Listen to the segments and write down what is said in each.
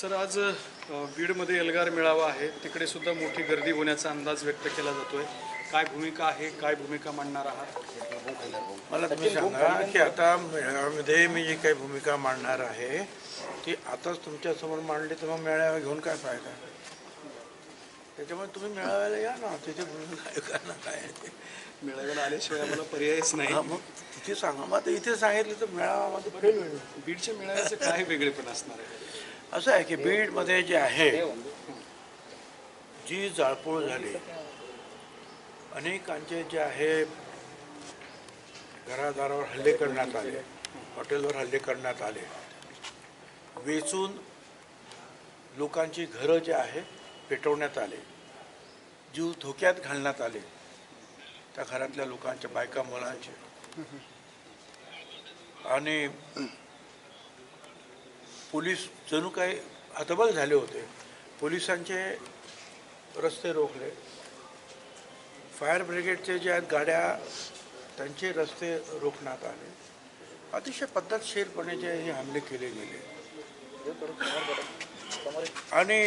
Sir आज बीडमध्ये एल्गार मेळावा आहे. तिकडे सुद्धा मोठी गर्दी होण्याचा अंदाज व्यक्त केला जातोय. काय भूमिका आहे काय भूमिका मांडणार आहात? मला तुम्ही सांगा. की आता मेळाव्यामध्ये मी जी काही भूमिका मांडणार आहे ती आताच तुमच्यासमोर मांडली तर मग मेळावा घेऊन काय फायदा? त्याच्यामुळे तुम्ही मेळाव्याला या ना. तिथे भूमिका ना काय. मेळाव्याला आल्याशिवाय आम्हाला पर्यायच नाही. मग तिथे सांगा. मग इथे सांगितलं तर मेळावामध्ये फेल होईल. बीडच्या मेळाव्याचं काय वेगळेपण असणार आहे? असं आहे की बीडमध्ये जे आहे जी जाळपोळ झाली अनेकांचे जे आहे घरादारावर हल्ले करण्यात आले हॉटेलवर हल्ले करण्यात आले. वेचून लोकांची घरं जे आहे पेटवण्यात आले. जीव धोक्यात घालण्यात आले. त्या घरातल्या लोकांच्या बायका मुलांचे. आणि पोलीस जणू काही हतबल झाले होते. पोलिसांचे रस्ते रोखले. फायर ब्रिगेडचे जे आहेत गाड्या त्यांचे रस्ते रोखण्यात आले. अतिशय पद्धतशीरपणे जे हे हमले केले गेले. आणि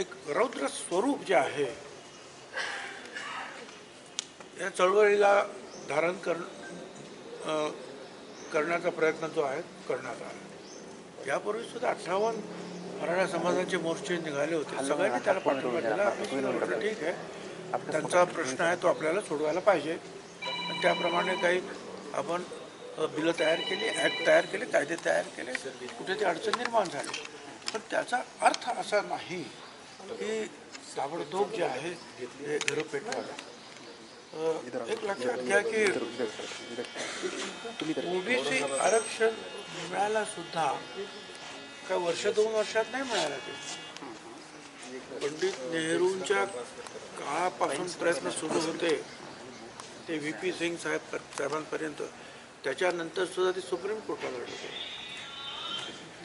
एक रौद्र स्वरूप जे आहे या चळवळीला धारण कर करण्याचा प्रयत्न जो आहे करण्यात आला. यापूर्वी सुद्धा अठ्ठावन्न मराठा समाजाचे मोर्चे निघाले होते. सगळ्यांनी त्याला पाठिंबा दिला. ठीक आहे. त्यांचा प्रश्न आहे तो आपल्याला सोडवायला पाहिजे. त्याप्रमाणे काही आपण बिलं तयार केली ॲक्ट तयार केले कायदे तयार केले कुठे ते अडचण निर्माण झाली. पण त्याचा अर्थ असा नाही की ताबडतोब जे आहे हे घरं पेटवायला. एक लक्षात घ्या की ओबीसी आरक्षण मिळायला सुद्धा काय वर्ष दोन वर्षात नाही मिळालं ते? पंडित नेहरूंच्या काळापासून प्रयत्न सुरू होते. ते व्ही पी सिंग साहेब साहेबांपर्यंत. त्याच्यानंतर सुद्धा ते सुप्रीम कोर्टाला लढले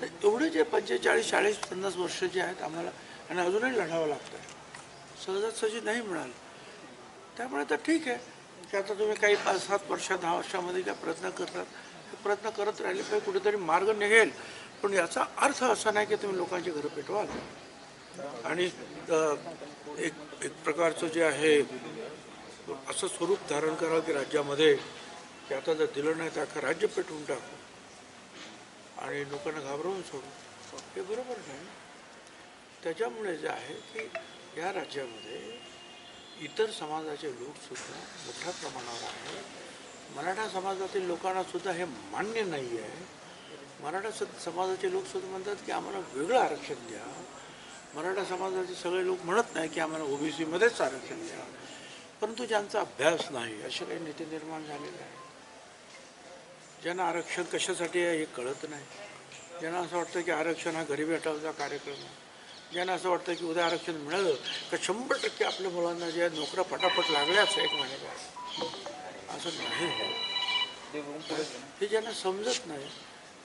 तर एवढे जे पंचेचाळीस चाळीस पन्नास वर्ष जे आहेत आम्हाला आणि अजूनही लढावं लागतं सहजासहजी नाही मिळालं. त्यामुळे तर ठीक आहे. की आता तुम्ही काही पाच सात वर्षात दहा वर्षामध्ये काय प्रयत्न करतात ते प्रयत्न करत राहिले पाहिजे कुठेतरी मार्ग निघेल. पण याचा अर्थ असा नाही की तुम्ही लोकांची घरं पेटवाल. आणि एक एक प्रकारचं जे आहे असं स्वरूप धारण करावं की राज्यामध्ये की आता जर दिलं नाही तर अख्खं राज्य पेटवून टाकू. आणि लोकांना घाबरवून सोडू. हे बरोबर नाही. त्याच्यामुळे जे आहे की या राज्यामध्ये इतर समाजाचे लोकसुद्धा मोठ्या प्रमाणावर आहे. मराठा समाजातील लोकांनासुद्धा हे मान्य नाही आहे मराठा स समाजाचे लोकसुद्धा म्हणतात की आम्हाला वेगळं आरक्षण द्या. मराठा समाजाचे सगळे लोक म्हणत नाही की आम्हाला ओबीसीमध्येच आरक्षण द्या. परंतु ज्यांचा अभ्यास नाही असे काही नेते निर्माण झालेले आहेत. ज्यांना आरक्षण कशासाठी आहे हे कळत नाही. ज्यांना असं वाटतं की आरक्षण हा गरिबी हटावचा कार्यक्रम आहे. ज्यांना असं वाटतं की उद्या आरक्षण मिळालं तर शंभर टक्के आपल्या मुलांना जे नोकऱ्या पटापट लागल्याच एक महिन्यात असं नाही होत. हे ज्यांना समजत नाही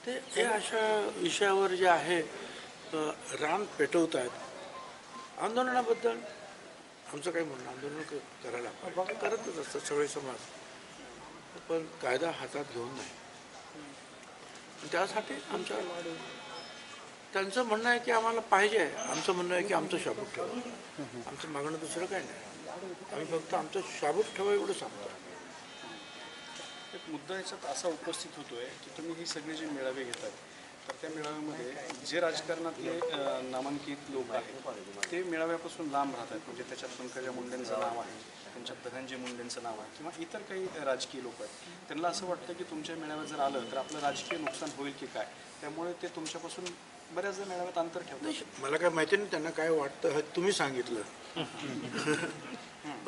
ते हे अशा विषयावर जे आहे रान पेटवत आहेत आंदोलनाबद्दल आमचं काही म्हणणं आंदोलन करायला पाहिजे करतच असतात सगळे समाज. पण कायदा हातात घेऊन नाही. त्यासाठी आमच्या त्यांचं म्हणणं आहे की आम्हाला पाहिजे. आमचं म्हणणं आहे की आमचं शाबूत ठेवा. आमचं मागणं दुसरं काही नाही. आम्ही फक्त आमचं शाबूत ठेवा एवढं सांगतो. एक मुद्दा याच्यात असा उपस्थित होतोय की तुम्ही ही सगळे जे मेळावे घेतात तर त्या मेळाव्यामध्ये जे राजकारणातले नामांकित लोक आहेत ते मेळाव्यापासून लांब राहत आहेत म्हणजे त्याच्यात पंकजा मुंडेंचं नाव आहे त्यांच्यात धनंजय मुंडेंचं नाव आहे किंवा इतर काही राजकीय लोक आहेत. त्यांना असं वाटतं की तुमच्या मेळाव्यात जर आलं तर आपलं राजकीय नुकसान होईल की काय? त्यामुळे ते तुमच्यापासून बऱ्याचदा मेळाव्यात अंतर ठेवतात. मला काय माहिती नाही त्यांना काय वाटतं हे तुम्ही सांगितलं.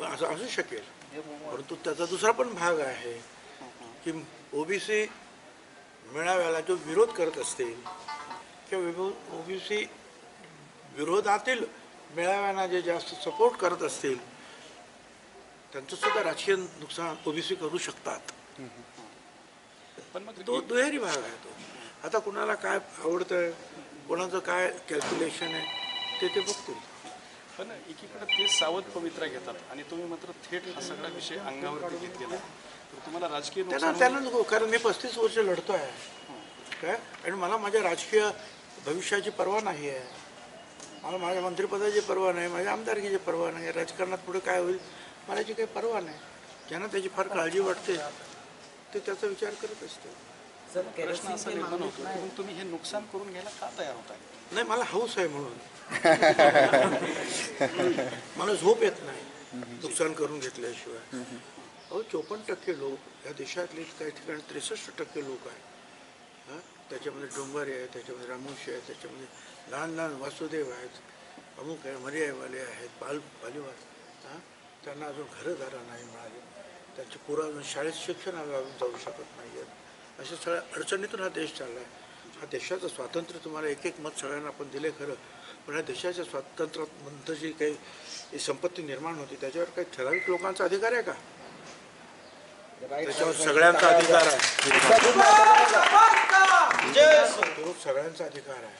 असं असू शकेल परंतु त्याचा दुसरा पण भाग आहे की ओबीसी मेळाव्याला जो विरोध करत असतील किंवा ओबीसी विरोधातील मेळाव्यांना जे जास्त सपोर्ट करत असतील त्यांचं सुद्धा राजकीय नुकसान ओबीसी करू शकतात. पण मग तो दुहेरी भाग आहे तो. आता कुणाला काय आवडतं? कोणाचं काय कॅल्क्युलेशन आहे ते ते बघतील. पण एकीकडे ते सावध पवित्रा घेतात आणि तुम्ही मात्र थेट हा सगळा विषय अंगावरती घेत गेला तर तुम्हाला राजकीय त्यांना त्यांना नको कारण मी पस्तीस वर्ष लढतो आहे काय? आणि मला माझ्या राजकीय भविष्याची पर्वा नाही आहे. मला माझ्या मंत्रिपदाची पर्वा नाही माझ्या आमदारकीची पर्वा नाही राजकारणात पुढे काय होईल मला याची काही पर्वा नाही. ज्यांना त्याची फार काळजी वाटते ते त्याचा विचार करत असते प्रश्न केरोसिन असा के निर्माण मामले होतो की मग तुम्ही हे नुकसान करून घ्यायला का तयार होत आहे नाही मला हौस आहे म्हणून. मला झोप येत नाही नुकसान करून घेतल्याशिवाय. अहो चोपन्न टक्के लोक या देशातले काही ठिकाणी त्रेसष्ट टक्के लोक आहेत. हां? त्याच्यामध्ये डोंबारी आहे त्याच्यामध्ये रामोशी आहे त्याच्यामध्ये लहान लहान वासुदेव आहेत अमुक आहे मर्यायवाले आहेत बाल बालिवास हां? त्यांना अजून घरंदारं नाही मिळाली. त्यांची पोरं अजून शाळेत शिक्षणाला अजून जाऊ शकत नाही आहेत अशा सगळ्या अडचणीतून हा देश चालला आहे हा देशाचं स्वातंत्र्य तुम्हाला एक एक मत सगळ्यांना आपण दिले खरं. पण ह्या देशाच्या स्वातंत्र्यात जी काही संपत्ती निर्माण होती त्याच्यावर काही ठराविक लोकांचा अधिकार आहे का? त्याच्यावर सगळ्यांचा अधिकार आहे. तो सगळ्यांचा अधिकार आहे.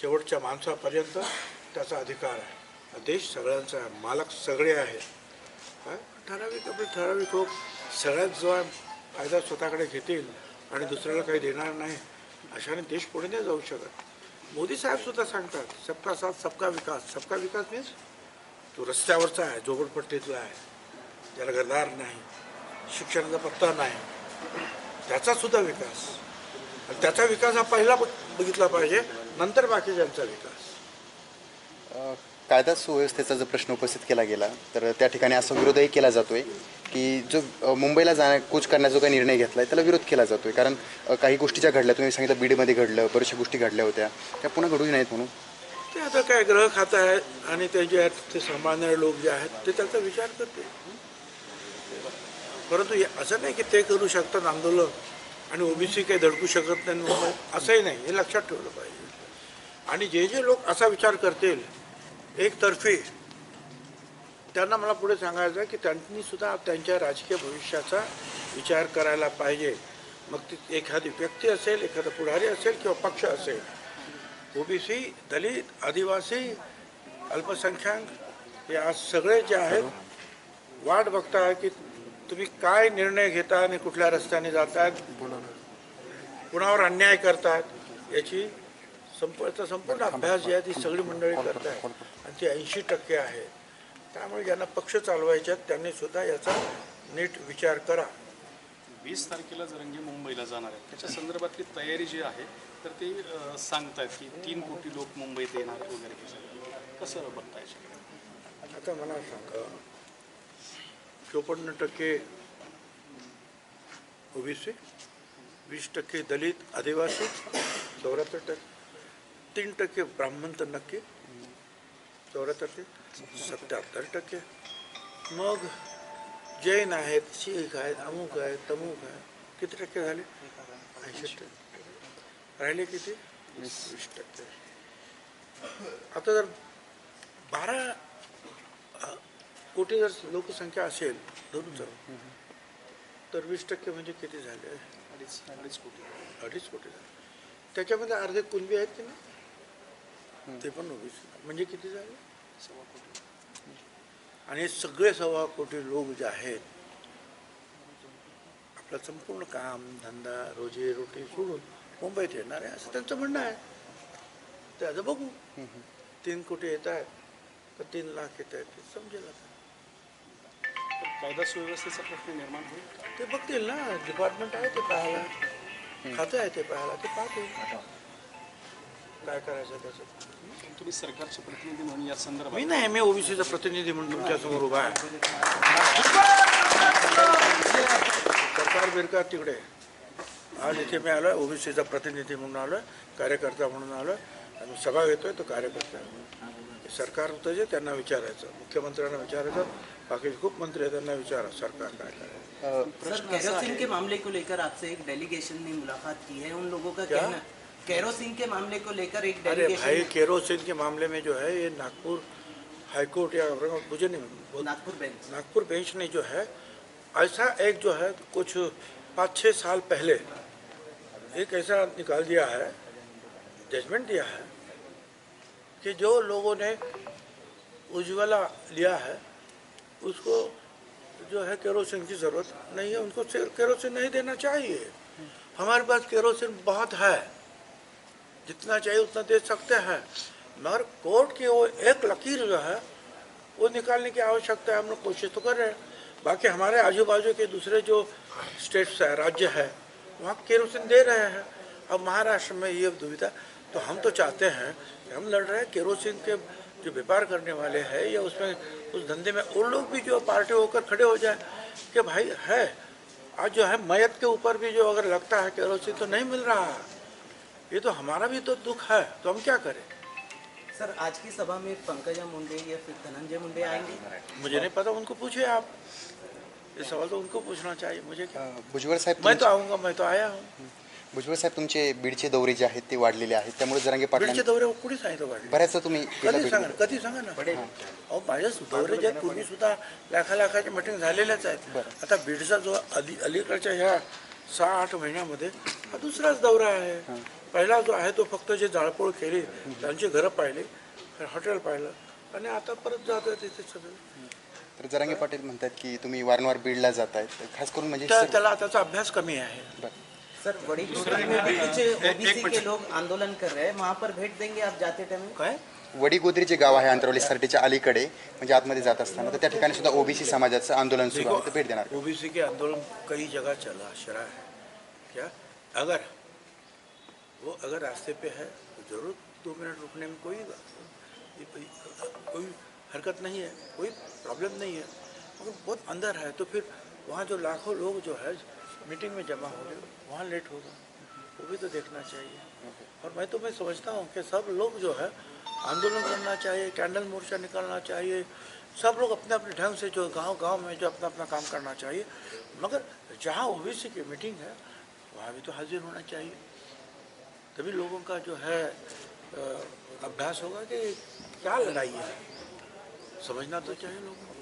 शेवटच्या माणसापर्यंत त्याचा अधिकार आहे. हा देश सगळ्यांचा आहे. मालक सगळे आहेत. काय ठराविक आपले ठराविक लोक सगळ्यात जो आहे फायदा स्वतःकडे घेतील आणि दुसऱ्याला काही देणार नाही अशाने देश पुढे नाही जाऊ शकत. मोदी साहेब सुद्धा सांगतात सबका साथ सबका विकास. सबका विकास मीन्स तो रस्त्यावरचा आहे झोपडपट्टीतला आहे. ज्याला घरदार नाही शिक्षणाचा पत्ता नाही. त्याचा सुद्धा विकास. आणि त्याचा विकास हा पहिला बघितला पाहिजे नंतर बाकीच्यांचा विकास. कायदा सुव्यवस्थेचा जर प्रश्न उपस्थित केला गेला तर त्या ठिकाणी असा विरोधही केला जातोय. की जो मुंबईला जाण्या कूच करण्याचा जो काही निर्णय घेतला आहे त्याला विरोध केला जातो आहे कारण काही गोष्टी ज्या घडल्या. तुम्ही सांगितलं बीडमध्ये घडलं बऱ्याचशा गोष्टी घडल्या होत्या. त्या पुन्हा घडू नाहीत म्हणून. ते आता काय ग्रह खातं आहे आणि ते जे आहेत ते सांभाळणारे लोक जे आहेत ते त्याचा विचार करते परंतु हे असं नाही की ते करू शकतात आंदोलन आणि ओबीसी काही धडकू शकत नाही मुंबई असंही नाही. हे लक्षात ठेवलं पाहिजे. आणि जे जे लोक असा विचार करतील एकतर्फी त्यांना मला पुढे सांगायचं आहे की त्यांनी सुद्धा त्यांच्या राजकीय भविष्याचा विचार करायला पाहिजे. मग ती एखादी व्यक्ती असेल एखादा पुढारी असेल किंवा पक्ष असेल ओबीसी दलित आदिवासी अल्पसंख्याक हे आज सगळे जे आहेत वाट बघताय की तुम्ही काय निर्णय घेता आणि कुठल्या रस्त्याने जातात कुणावर अन्याय करतात याची संप संपूर्ण अभ्यास जी आहे ती सगळी मंडळी करत आहे आणि ती ऐंशी टक्के आहे. त्यामुळे ज्यांना पक्ष चालवायचे आहेत त्यांनी सुद्धा याचा नीट विचार करा. वीस तारखेला जरंगे मुंबईला जाणार आहेत त्याच्या संदर्भातली तयारी जी आहे तर ते अ, सांगतायत की तीन कोटी लोक मुंबईत येणार वगैरे कसं बघताय? आता मला सांगा चोपन्न टक्के ओबीसी वीस टक्के दलित आदिवासी चौऱ्याहत्तर टक्के तीन टक्के ब्राह्मण तर नक्की. चौऱ्याहत्तर ते सत्याहत्तर टक्के. मग जैन आहेत शीख आहेत अमुक आहेत तमुक आहेत किती टक्के झाले? ऐंशी टक्के. राहिले किती? वीस. टक्के. आता जर बारा कोटी जर लोकसंख्या असेल धरून तर वीस टक्के म्हणजे किती झाले? अडीच अडीच कोटी. अडीच कोटी झाले. त्याच्यामध्ये अर्धे कुणबी आहेत की नाही? ते पण ओबीसी म्हणजे किती झाले? सव्वा कोटी. आणि सगळे सव्वा कोटी लोक जे आहेत आपलं संपूर्ण काम धंदा रोजी रोटी सोडून मुंबईत येणार आहे असं त्यांचं म्हणणं आहे. ते आता बघू. तीन कोटी येत आहेत तर तीन लाख येत आहेत ते समजेल आता. कायदा सुव्यवस्थेचा प्रश्न निर्माण होईल? ते बघतील ना. डिपार्टमेंट आहे ते पाहायला. खातं आहे ते पाहायला. ते पाहतील. काय करायचं त्याचं तुम्ही सरकारचे प्रतिनिधी म्हणून या मी संदर्भात नाही मी ओबीसीचा प्रतिनिधी म्हणून तुमच्यासमोर उभा आहे सरकार बिरकार तिकडे आज इथे मी आलो ओबीसीचा प्रतिनिधी म्हणून आलो कार्यकर्ता म्हणून आलो आणि सभा घेतोय तो कार्यकर्ता आहे म्हणून. सरकार होतं जे त्यांना विचारायचं मुख्यमंत्र्यांना विचारायचं बाकीचे खूप मंत्री आहेत त्यांना विचारा सरकार काय करायचं सर केरोसिन के मामले को लेकर आपसे एक डेलीगेशन ने मुलाकात की है उन लोगों का क्या? कहना केरोसिन के मामले को लेकर एक अरे भाई केरोसिन के मामले में जो है ये नागपुर हाईकोर्ट या मुझे नहीं नागपुर बेंच नागपुर बेंच ने जो है ऐसा एक जो है कुछ पाँच छः साल पहले एक ऐसा निकाल दिया है जजमेंट दिया है कि जो लोगों ने उज्ज्वला लिया है उसको जो है केरोसिन की ज़रूरत नहीं है उनको केरोसिन नहीं देना चाहिए। हमारे पास केरोसिन बहुत है। जितना चाहिए उतना दे सकते हैं। मगर कोर्ट की वो एक लकीर जो है, वो निकालने की आवश्यकता है। हम लोग कोशिश तो कर रहे हैं। बाकी हमारे आजू बाजू के दूसरे जो स्टेट्स है, राज्य है, वहाँ केरोसिन दे रहे हैं। अब महाराष्ट्र में ये दुविधा तो हम तो चाहते हैं कि हम लड़ रहे हैं। केरोसिन के जो व्यापार करने वाले हैं या उसमें उस धंधे में उन लोग भी जो पार्टी होकर खड़े हो जाए कि भाई, है, आज जो है, मैयत के ऊपर भी जो अगर लगता है केरोसिन तो नहीं मिल रहा। है ये तो हमारा भी तो दुख है तो हम क्या करें? सर आज की सभा में पंकजा मुंडे या फिर धनंजय मुंडे आएंगे? मुझे नहीं पता उनको पूछिए आप। ये सवाल तो उनको पूछना चाहिए मुझे भुजबळ साहेब मैं तो आऊँगा मैं तो आया हूँ। भुजबळ साहेब तुमचे बीडचे दौरे जे आहेत ते वाढलेले आहेत त्यामुळे जरांगे बीडचे पाटील दौरे कुणी सांगितलं वाढले बऱ्याचदा तुम्ही कधी सांगा. कधी सांगा ना? अहो माझ्या दौरे जे पूर्वी सुद्धा लाखा लाखाची मिटिंग झालेल्याच आहेत. आता बीडचा जो अली अलीकडच्या ह्या सहा आठ महिन्यामध्ये हा दुसराच दौरा आहे. पहिला जो आहे तो फक्त जे जाळपोळ केली त्यांची घरं पाहिली हॉटेल पाहिलं आणि आता परत जातोय तिथे सगळं. तर जरांगे पाटील म्हणतात की तुम्ही वारंवार बीडला जातायत खास करून म्हणजे त्या- त्याला त्याचा अभ्यास कमी आहे. सर बड़ी कोतरी में भी कुछ ओबीसी के लोग आंदोलन कर रहे हैं. वहाँ पर भेंट देंगे आप जाते टाइम? काय? वडीगोद्री जे गाव आहे अंतरवली सरटीच्या अलीकडे म्हणजे आतमध्ये जात असताना तर त्या ठिकाणी सुद्धा ओबीसी समाजाचं आंदोलन सुरू आहे. तर भेट देणार. ओबीसी के आंदोलन कई जगह चला शरा है. क्या? अगर वो अगर रास्ते पे है तो ज़रूर दो मिनट रुकने में कोई कोई हरकत नहीं है, कोई प्रॉब्लम नहीं है। मगर बहुत अंदर है तो फिर वहाँ जो लाखों लोग जो है मीटिंग में जमा हो गए वहाँ लेट होगा वो भी तो देखना चाहिए। और मैं तो मैं समझता हूँ कि सब लोग जो है, आंदोलन करना चाहिए कैंडल मोर्चा निकालना चाहिए। सब लोग अपने अपने ढंग से जो गाँव गाँव में जो अपना अपना काम करना चाहिए। मगर जहाँ ओबीसी की मीटिंग है, वहाँ भी तो हाजिर होना चाहिए। तभी लोगों का जो है अभ्यास होगा कि क्या लड़ाई है? समझना तो चाहिए लोगों को।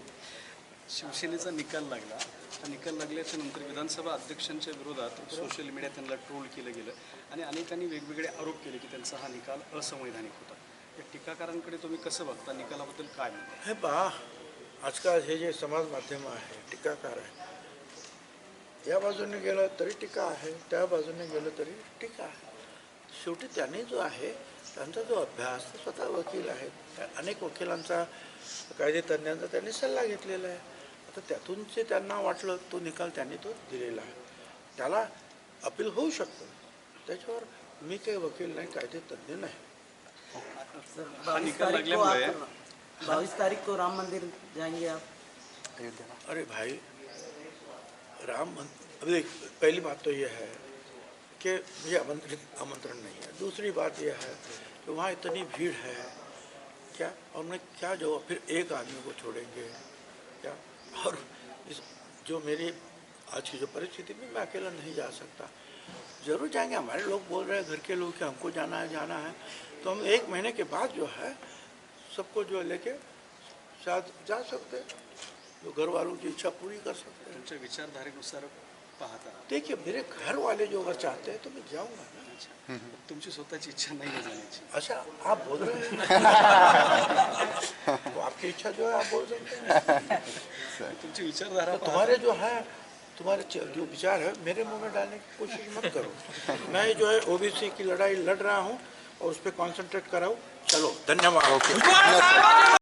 शिवसेनेचा निकाल लागला. हा निकाल लागल्याच्या नंतर विधानसभा अध्यक्षांच्या विरोधात सोशल मीडिया त्यांना ट्रोल केलं गेलं आणि अनेकांनी वेगवेगळे आरोप केले की त्यांचा हा निकाल असंवैधानिक होता. या टीकाकारांकडे तुम्ही कसं बघता? निकालाबद्दल काय म्हणता हे पहा आजकाल हे जे समाज माध्यम आहे टीकाकार आहे या बाजूने गेलं तरी टीका आहे त्या बाजूने गेलं तरी टीका आहे. शेवटी त्यांनी जो आहे त्यांचा जो अभ्यास ते स्वतः वकील आहेत त्या अनेक वकिलांचा कायदेतज्ञांचा त्यांनी सल्ला घेतलेला आहे. आता त्यातून जे त्यांना वाटलं तो निकाल त्यांनी तो दिलेला आहे. त्याला अपील होऊ शकतं. त्याच्यावर मी काही वकील नाही कायदेतज्ञ नाही. बाईस निकाल तारीख को को राम मंदिर जाएंगे आप. अरे भाई राम मं- अब देख पहली बात तो ये है कि मुझे आमंत्रित, आमंत्रण नहीं है। दूसरी बात यह है कि वहाँ इतनी भीड़ है, क्या? और मैं क्या जो, फिर एक आदमी को छोड़ेंगे, क्या? और इस, जो मेरी आज की जो परिस्थिति में मैं अकेला नहीं जा सकता। ज़रूर जाएँगे, हमारे लोग बोल रहे हैं, घर के लोग कि हमको जाना है जाना है। तो हम एक महीने के बाद जो है, सबको जो है लेके साथ जा सकते हैं। जो घर वालों की इच्छा पूरी कर सकते हैं। तुमच्या विचारधारेनुसार पाहता देखिए मेरे घर वाले जो अगर चाहते हैं तो मैं जाऊँगा ना। अच्छा. तुमची स्वतःची इच्छा नाही आहे जाण्याची. अच्छा आप बोल रहे हैं? तो आपकी इच्छा जो है आप बोल सकते हैं। तुमची विचारधारा तो तुम्हारे जो है तुम्हारे जो विचार है मेरे मुँह में डालने की कोशिश मत करो। मैं जो है ओबीसी की लड़ाई लड़ रहा हूँ और उस पर कॉन्सेंट्रेट कराऊँ। चलो धन्यवाद।